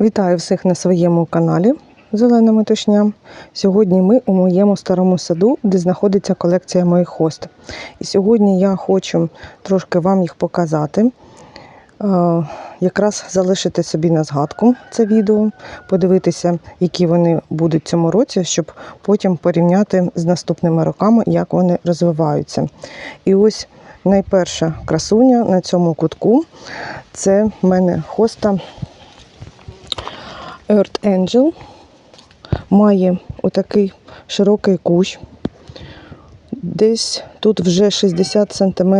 Вітаю всіх на своєму каналі Зелена Метушня. Сьогодні ми у моєму старому саду, де знаходиться колекція моїх хост. І сьогодні я хочу трошки вам їх показати. Е, Якраз залишити собі на згадку це відео, подивитися, які вони будуть цьому році, щоб потім порівняти з наступними роками, як вони розвиваються. І ось найперша красуня на цьому кутку це в мене хоста Earth Angel має отакий широкий кущ. Десь тут вже 60 см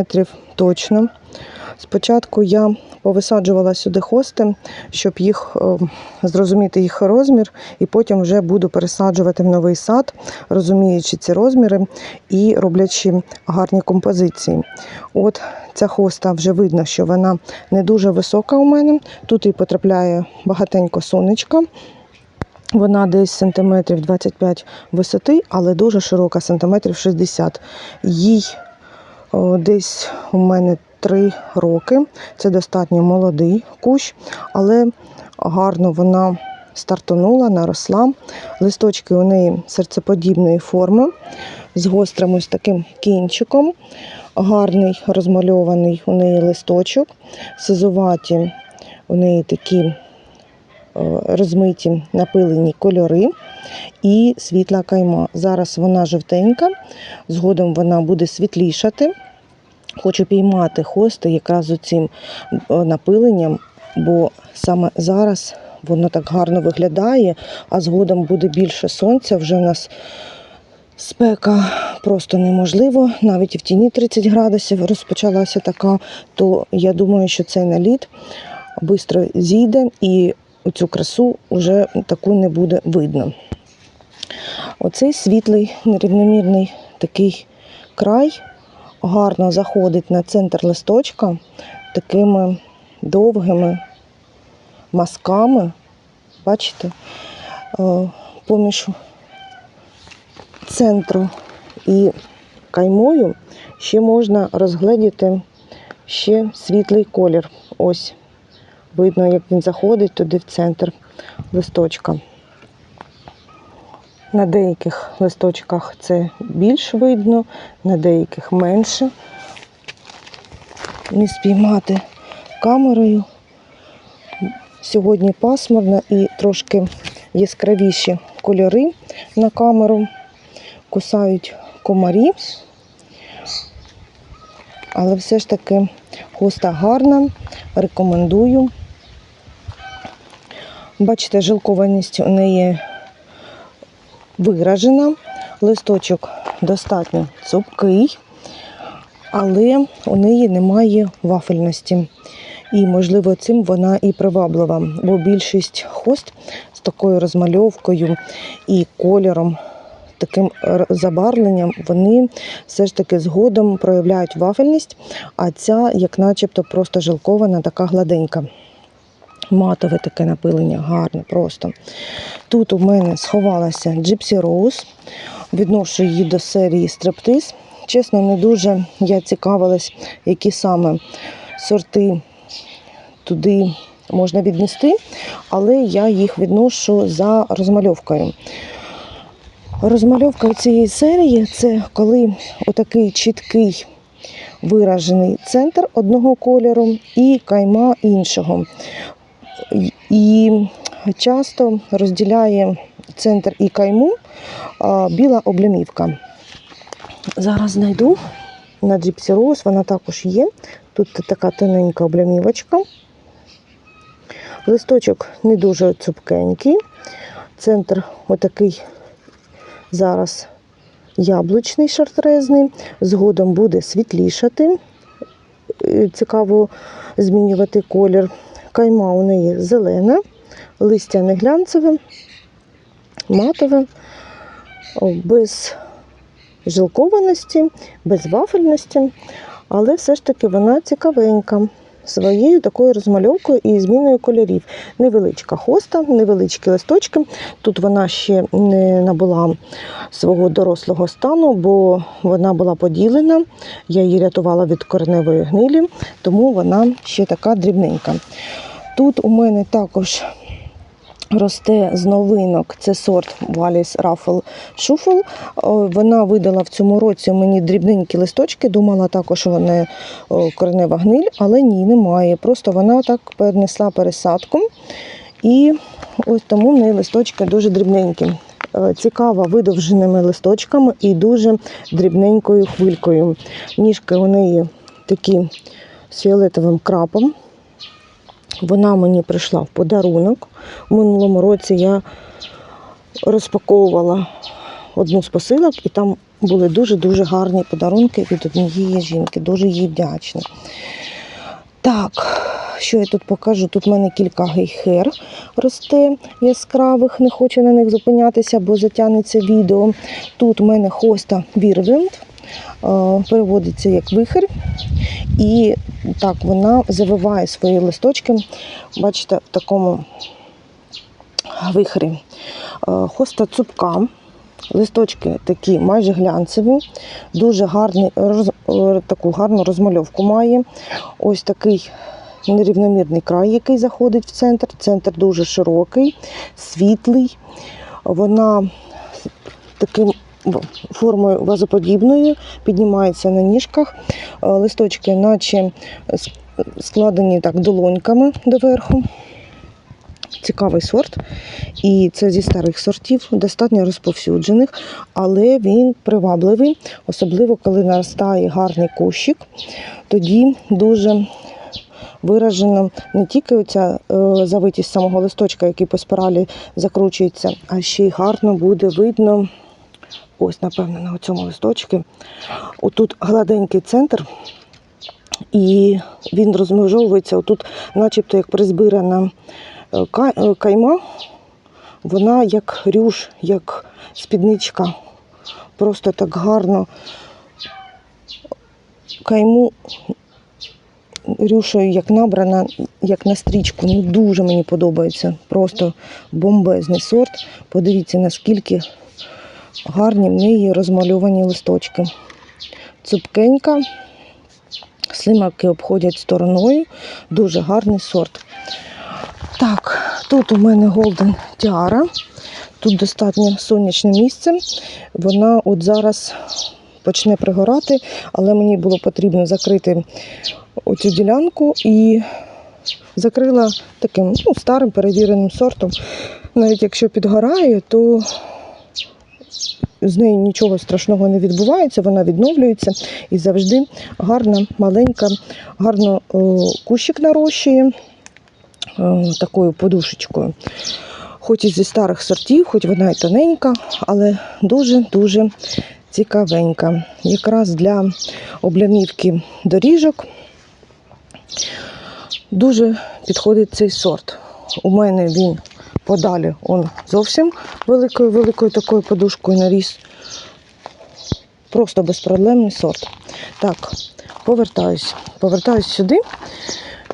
точно. Спочатку я повисаджувала сюди хости, щоб їх е, зрозуміти їх розмір, і потім вже буду пересаджувати в новий сад, розуміючи ці розміри і роблячи гарні композиції. От ця хоста вже видно, що вона не дуже висока у мене. Тут і потрапляє багатенько сонечка. Вона десь сантиметрів 25 висоти, але дуже широка, сантиметрів 60. Їй о, десь у мене 3 роки. Це достатньо молодий кущ, але гарно вона стартонула, наросла. Листочки у неї серцеподібної форми з гострим ось таким кінчиком. Гарний розмальований у неї листочок. Сизуваті у неї такі е, розмиті напилені кольори і світла кайма. Зараз вона жовтенька, згодом вона буде світлішати. Хочу піймати хости якраз з цим напиленням, бо саме зараз воно так гарно виглядає, а згодом буде більше сонця. Вже в нас спека просто неможливо. Навіть в тіні 30 градусів розпочалася така, то я думаю, що цей наліт швидко зійде і цю красу вже таку не буде видно. Оцей світлий, нерівномірний такий край гарно заходить на центр листочка такими довгими мазками. Бачите, Е, поміж центру і каймою ще можна розгледіти ще світлий колір. Ось видно, як він заходить туди в центр листочка. На деяких листочках це більш видно, на деяких менше. Не спіймати камерою. Сьогодні пасмурно і трошки яскравіші кольори на камеру. Кусають комарі. Але все ж таки хоста гарна, рекомендую. Бачите, жилкованість у неї виражена. Листочок достатньо цупкий, але у неї немає вафельності. І, можливо, цим вона і приваблива, бо більшість хост з такою розмальовкою і кольором, таким забарвленням, вони все ж таки згодом проявляють вафельність, а ця, як начебто, просто жилкована, така гладенька. Матове таке напилення, гарне просто. Тут у мене сховалася Gypsy Rose. Відношу її до серії Стрептиз. Чесно, не дуже я цікавилась, які саме сорти туди можна віднести, але я їх відношу за розмальовкою. Розмальовка цієї серії це коли отакий чіткий виражений центр одного кольору і кайма іншого. І часто розділяє центр і кайму біла облямівка. Зараз знайду на Rose, вона також є. Тут така тоненька облямівочка. Листочок не дуже цупкенький. Центр отакий зараз яблучний шартрезний. Згодом буде світлішати. Е, Цікаво змінювати колір. Кайма у неї зелена, листя не глянцеве, матове, без жилкованості, без вафельності, але все ж таки вона цікавенька. Своєю такою розмальовкою і зміною кольорів. Невеличка хоста, невеличкі листочки. Тут вона ще не набула свого дорослого стану, бо вона була поділена. Я її рятувала від кореневої гнилі, тому вона ще така дрібненька. Тут у мене також росте з новинок. Це сорт Ruffle Shuffle. О, Вона видала в цьому році мені дрібненькі листочки. Думала також, що вони коренева гниль, але ні, немає. Просто вона так перенесла пересадку. І ось тому в неї листочки дуже дрібненькі. Е, Цікава видовженими листочками і дуже дрібненькою хвилькою. Ніжки у неї такі з фіолетовим крапом. Вона мені прийшла в подарунок. У минулому році я розпаковувала одну з посилок, і там були дуже-дуже гарні подарунки від однієї жінки. Дуже їй вдячна. Так, що я тут покажу? Тут в мене кілька гейхер росте яскравих, не хочу на них зупинятися, бо затягнеться відео. Тут у мене хоста Вірвінд, переводиться як вихер. І так, вона завиває свої листочки, бачите, в такому вихрі. Е, Хоста цупка. Листочки такі майже глянцеві, дуже гарний, роз, е, таку гарну розмальовку має. Ось такий нерівномірний край, який заходить в центр. Центр дуже широкий, світлий. Вона таким формою вазоподібною, піднімається на ніжках. Е, Листочки, наче складені так долоньками доверху. Цікавий сорт. І це зі старих сортів, достатньо розповсюджених, але він привабливий, особливо коли наростає гарний кущик. Тоді дуже виражена не тільки оця е, завитість самого листочка, який по спіралі закручується, а ще й гарно буде видно. Ось, напевно, на цьому листочку. Отут гладенький центр, і він розмежовується отут, начебто як призбирана е, е, кайма, вона як рюш, як спідничка. Просто так гарно кайму рюшою як набрана, як на стрічку. Ну, дуже мені подобається. Просто бомбезний сорт. Подивіться, наскільки гарні в неї розмальовані листочки. Цупкенька, слимаки обходять стороною, дуже гарний сорт. Так, тут у мене Golden Tiara. Тут достатньо сонячне місце. Вона от зараз почне пригорати, але мені було потрібно закрити оцю ділянку і закрила таким ну, старим перевіреним сортом. Навіть якщо підгорає, то з нею нічого страшного не відбувається, вона відновлюється і завжди гарна, маленька, гарно кущик нарощує такою подушечкою. Хоч і зі старих сортів, хоч вона і тоненька, але дуже-дуже цікавенька. Якраз для облямівки доріжок дуже підходить цей сорт. У мене він подалі он зовсім великою великою такою подушкою наріс. Просто безпроблемний сорт. Так, повертаюсь. Повертаюсь сюди,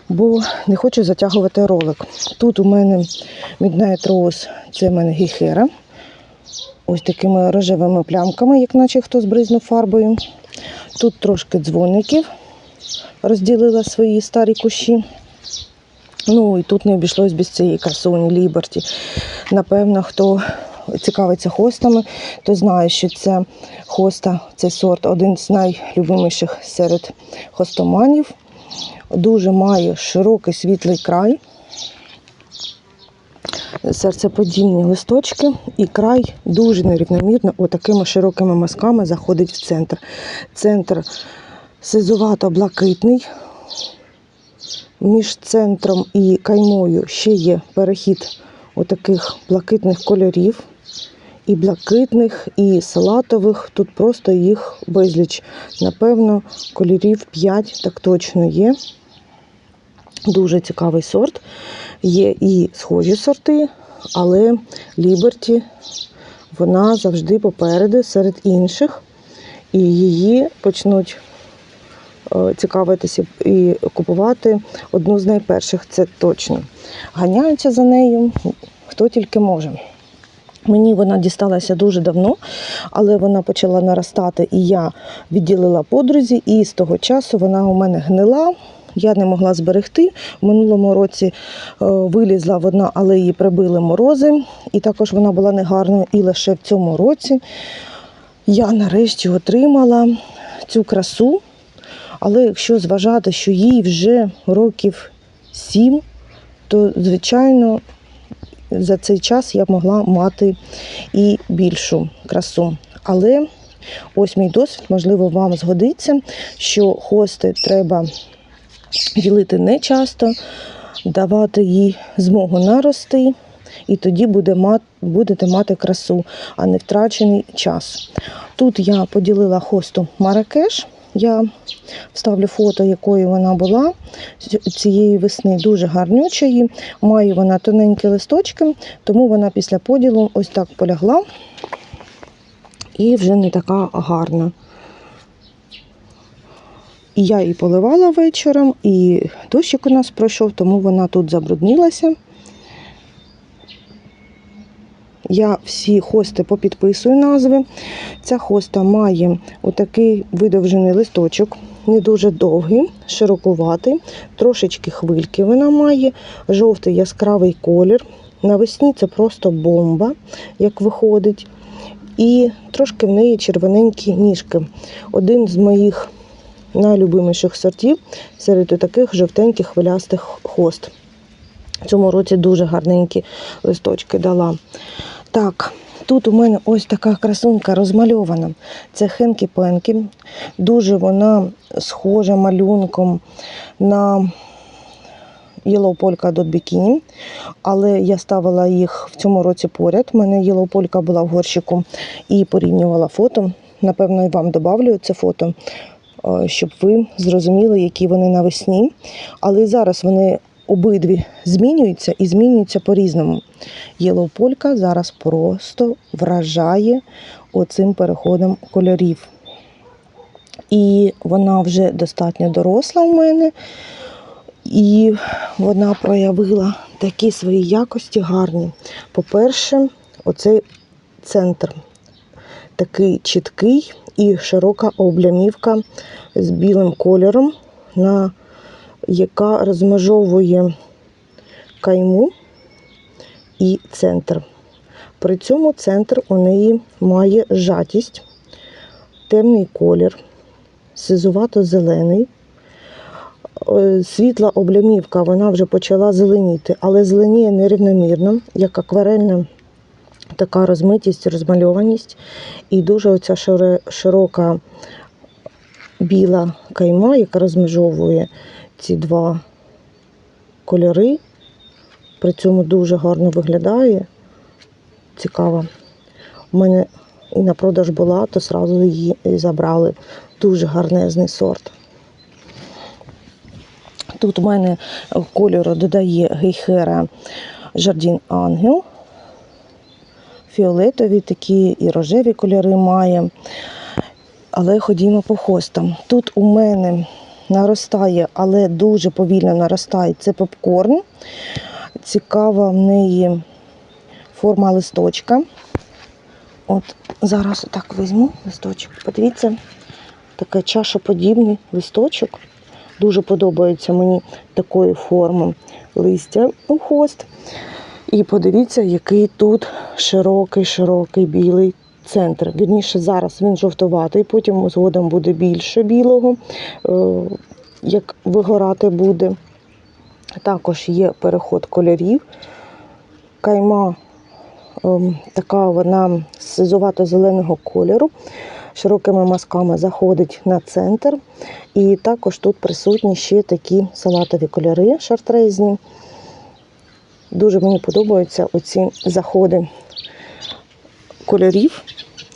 бо не хочу затягувати ролик. Тут у мене Midnight Rose, це в мене гіхера. Ось такими рожевими плямками, як наче хто збризнув фарбою. Тут трошки дзвоників розділила свої старі кущі. Ну і тут не обійшлось без цієї красуні Ліберті. Напевно, хто цікавиться хостами, то знає, що це хоста, цей сорт один з найлюбиміших серед хостоманів. Дуже має широкий світлий край, серцеподібні листочки, і край дуже нерівномірно, отакими широкими мазками заходить в центр. Центр сизувато-блакитний. Між центром і каймою ще є перехід отаких блакитних кольорів. І блакитних, і салатових. Тут просто їх безліч. Напевно, кольорів 5 так точно є. Дуже цікавий сорт. Є і схожі сорти, але Ліберті вона завжди попереду серед інших. І її почнуть цікавитися і купувати одну з найперших, це точно. Ганяються за нею хто тільки може. Мені вона дісталася дуже давно, але вона почала наростати, і я відділила подрузі, і з того часу вона у мене гнила. я не могла зберегти. В минулому році е, вилізла в одна, але її прибили морози, і також вона була негарною. І лише в цьому році я нарешті отримала цю красу. Але якщо зважати, що їй вже років сім, то звичайно за цей час я могла мати і більшу красу. Але ось мій досвід, можливо, вам згодиться, що хости треба ділити не часто, давати їй змогу нарости, і тоді буде мат, будете мати красу, а не втрачений час. Тут я поділила хосту Маракеш. Я вставлю фото, якою вона була цієї весни, дуже гарнючої. Має вона тоненькі листочки, тому вона після поділу ось так полягла і вже не така гарна. Я її поливала вечором, і дощик у нас пройшов, тому вона тут забруднилася. Я всі хости попідписую назви. Ця хоста має отакий видовжений листочок, не дуже довгий, широкуватий, трошечки хвильки вона має, жовтий яскравий колір. Навесні це просто бомба, як виходить. І трошки в неї червоненькі ніжки. Один з моїх найлюбиміших сортів серед таких жовтеньких хвилястих хост. В цьому році дуже гарненькі листочки дала. Так, тут у мене ось така красунка розмальована. Це Хенкі Пенкі. Дуже вона схожа малюнком на Yellow Polka Dot Bikini, але я ставила їх в цьому році поряд. У мене Yellow Polka була в горщику і порівнювала фото. Напевно, і вам добавлю це фото, е, щоб ви зрозуміли, які вони навесні. Але і зараз вони обидві змінюються і змінюються по-різному. Polka зараз просто вражає оцим переходом кольорів. І вона вже достатньо доросла в мене. І вона проявила такі свої якості гарні. По-перше, оцей центр такий чіткий і широка облямівка з білим кольором, на, яка розмежовує кайму і центр. При цьому центр у неї має жатість, темний колір, сизувато-зелений. Е, Світла облямівка вона вже почала зеленіти, але зеленіє нерівномірно, як акварельна така розмитість, розмальованість. І дуже оця широка біла кайма, яка розмежовує ці два кольори. При цьому дуже гарно виглядає. Цікаво. У мене і на продаж була, то одразу її забрали. Дуже гарнезний сорт. Тут у мене кольору додає гейхера Жардін Ангел. Фіолетові такі і рожеві кольори має. Але ходімо по хостам. Тут у мене наростає, але дуже повільно наростає. Це попкорн. Цікава в неї форма листочка. От зараз так візьму листочок. Подивіться, такий чашоподібний листочок. Дуже подобається мені такої форми листя у хост. І подивіться, який тут широкий, широкий білий центр. Вірніше, зараз він жовтуватий, потім згодом буде більше білого, е, як вигорати буде. Також є переход кольорів. Кайма ем, така вона сизувато-зеленого кольору. Широкими мазками заходить на центр. І також тут присутні ще такі салатові кольори шартрезні. Дуже мені подобаються оці заходи кольорів,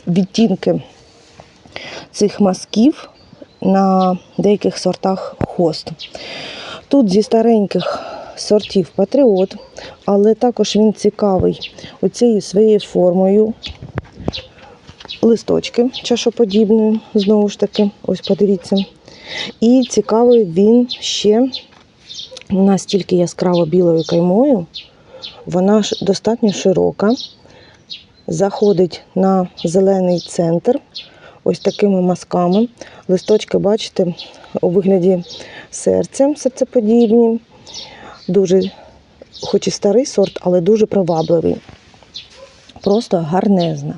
відтінки цих мазків на деяких сортах хост. Тут зі стареньких сортів патріот, але також він цікавий оцією своєю формою. Листочки чашоподібні, знову ж таки, ось подивіться. І цікавий він ще настільки яскраво білою каймою. Вона достатньо широка, заходить на зелений центр ось такими мазками. Листочки, бачите, у вигляді серцем, серцеподібні. Дуже, хоч і старий сорт, але дуже привабливий. Просто гарнезна.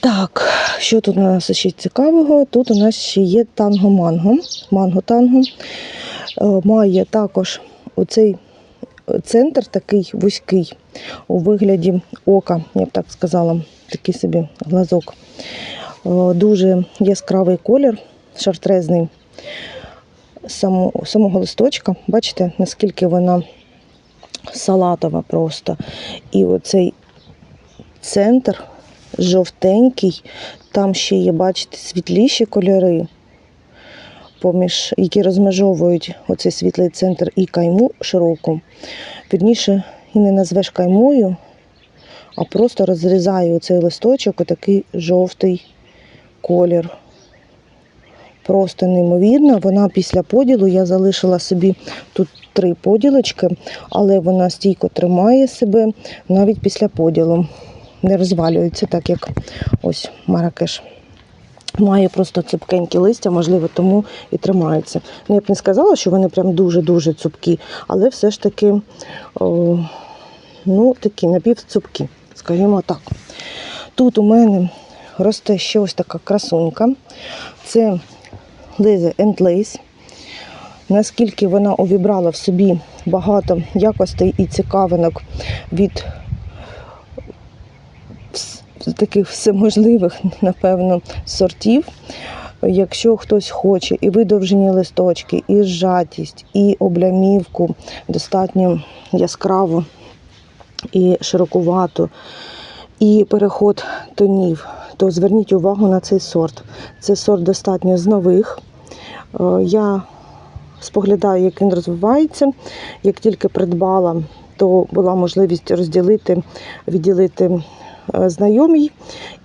Так, що тут у нас ще цікавого? Тут у нас ще є танго-манго. Манго-танго. Е, Має також оцей центр такий вузький у вигляді ока, я б так сказала, такий собі глазок. Е, Дуже яскравий колір, шартрезний само, самого листочка. Бачите, наскільки вона салатова просто. І оцей центр жовтенький, там ще є, бачите, світліші кольори, поміж, які розмежовують оцей світлий центр і кайму широку. Вірніше, і не назвеш каймою, а просто розрізає оцей листочок отакий жовтий колір. Просто неймовірно. Вона після поділу я залишила собі тут три поділочки, але вона стійко тримає себе навіть після поділу. Не розвалюється, так як ось маракеш. Має просто цупкенькі листя, можливо, тому і тримається. Ну, я б не сказала, що вони прям дуже-дуже цупкі, але все ж таки о, ну, такі напівцупкі, скажімо так. Тут у мене росте ще ось така красунька. Це and Lace. Наскільки вона увібрала в собі багато якостей і цікавинок від таких всеможливих, напевно, сортів. Якщо хтось хоче і видовжені листочки, і зжатість, і облямівку достатньо яскраву і широкувату, і переход тонів, то зверніть увагу на цей сорт. Це сорт достатньо з нових. Е, Я споглядаю, як він розвивається. Як тільки придбала, то була можливість розділити, відділити знайомій.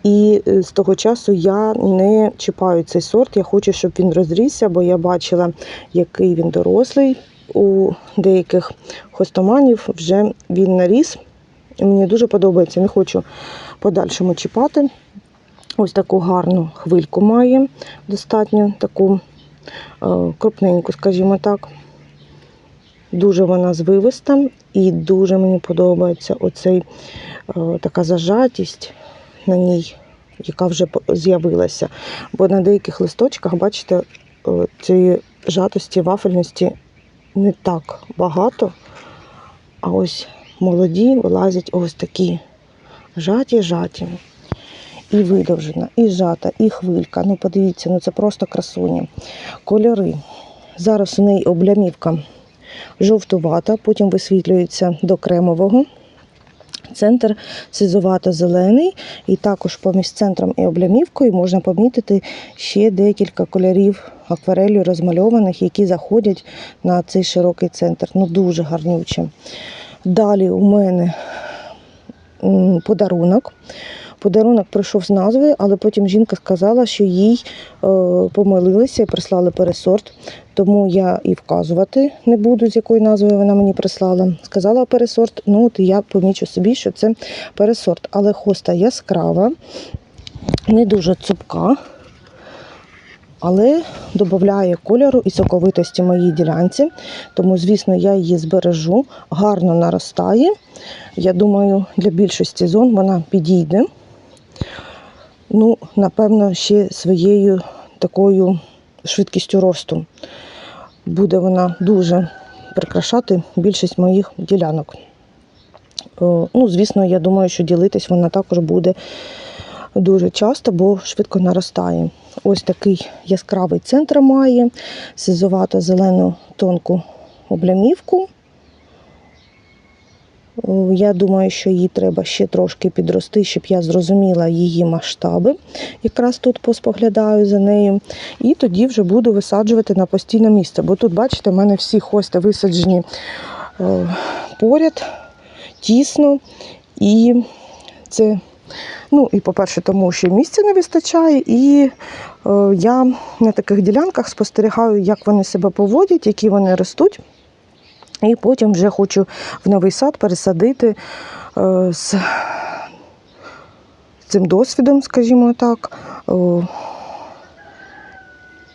І е, з того часу я не чіпаю цей сорт. Я хочу, щоб він розрісся, бо я бачила, який він дорослий. У деяких хостоманів вже він наріс. Мені дуже подобається, не хочу подальшому чіпати. Ось таку гарну хвильку має, достатньо таку е, крупненьку, скажімо так. Дуже вона звивиста і дуже мені подобається оцей е, така зажатість на ній, яка вже з'явилася. Бо на деяких листочках, бачите, е, цієї жатості, вафельності не так багато. А ось молоді вилазять ось такі жаті-жаті. І видовжена, і жата, і хвилька. Ну, подивіться, ну це просто красуня. Кольори. Зараз у неї облямівка жовтувата, потім висвітлюється до кремового. Центр сизувато-зелений, і також поміж центром і облямівкою можна помітити ще декілька кольорів акварелью розмальованих, які заходять на цей широкий центр. Ну, дуже гарнюче. Далі у мене подарунок. Подарунок прийшов з назвою, але потім жінка сказала, що їй е, помилилися і прислали пересорт. Тому я і вказувати не буду, з якої назвою вона мені прислала. Сказала пересорт, ну от я помічу собі, що це пересорт. Але хоста яскрава, не дуже цупка, але додає кольору і соковитості моїй ділянці. Тому, звісно, я її збережу, гарно наростає. Я думаю, для більшості зон вона підійде. Ну, напевно, ще своєю такою швидкістю росту. Буде вона дуже прикрашати більшість моїх ділянок. Е, Ну, звісно, я думаю, що ділитись вона також буде дуже часто, бо швидко наростає. Ось такий яскравий центр має, сизувато-зелену тонку облямівку. О, Я думаю, що їй треба ще трошки підрости, щоб я зрозуміла її масштаби. Якраз тут поспоглядаю за нею. І тоді вже буду висаджувати на постійне місце. Бо тут, бачите, в мене всі хости висаджені е, поряд, тісно. І це, ну, і, по-перше, тому що місця не вистачає, і е, я на таких ділянках спостерігаю, як вони себе поводять, які вони ростуть. І потім вже хочу в новий сад пересадити е, з цим досвідом, скажімо так.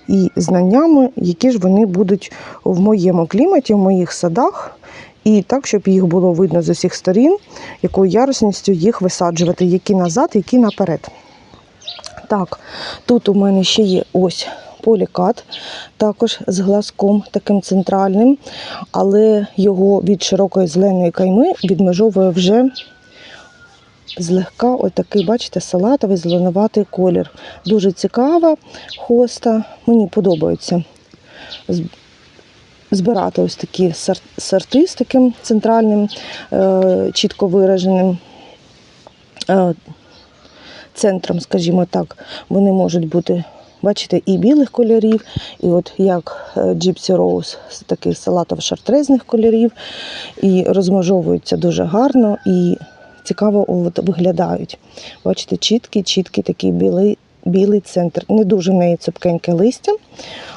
І знаннями, які ж вони будуть в моєму кліматі, в моїх садах, і так, щоб їх було видно з усіх сторін, якою ярусністю їх висаджувати, які назад, які наперед. Так, тут у мене ще є ось полікат, також з глазком таким центральним, але його від широкої зеленої кайми відмежовує вже злегка отакий, бачите, салатовий зеленуватий колір. Дуже цікава хоста, мені подобається збирати ось такі сорти з таким центральним, е, чітко вираженим е, центром, скажімо так. Вони можуть бути, бачите, і білих кольорів, і от як е, Gypsy Rose, з таких салатово-шартрезних кольорів, і розмежовуються дуже гарно і цікаво от виглядають. Бачите, чіткий, чіткий такий білий, білий центр. Не дуже в неї цупкеньке листя,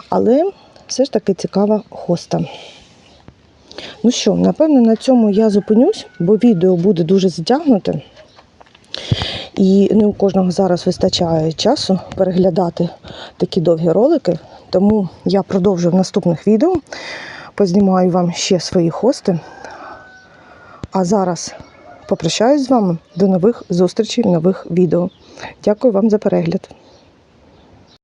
але все ж таки цікава хоста. Ну що, напевно, на цьому я зупинюсь, бо відео буде дуже затягнуте. І не у кожного зараз вистачає часу переглядати такі довгі ролики. Тому я продовжу в наступних відео. Познімаю вам ще свої хости. А зараз попрощаюсь з вами. До нових зустрічей нових відео. Дякую вам за перегляд.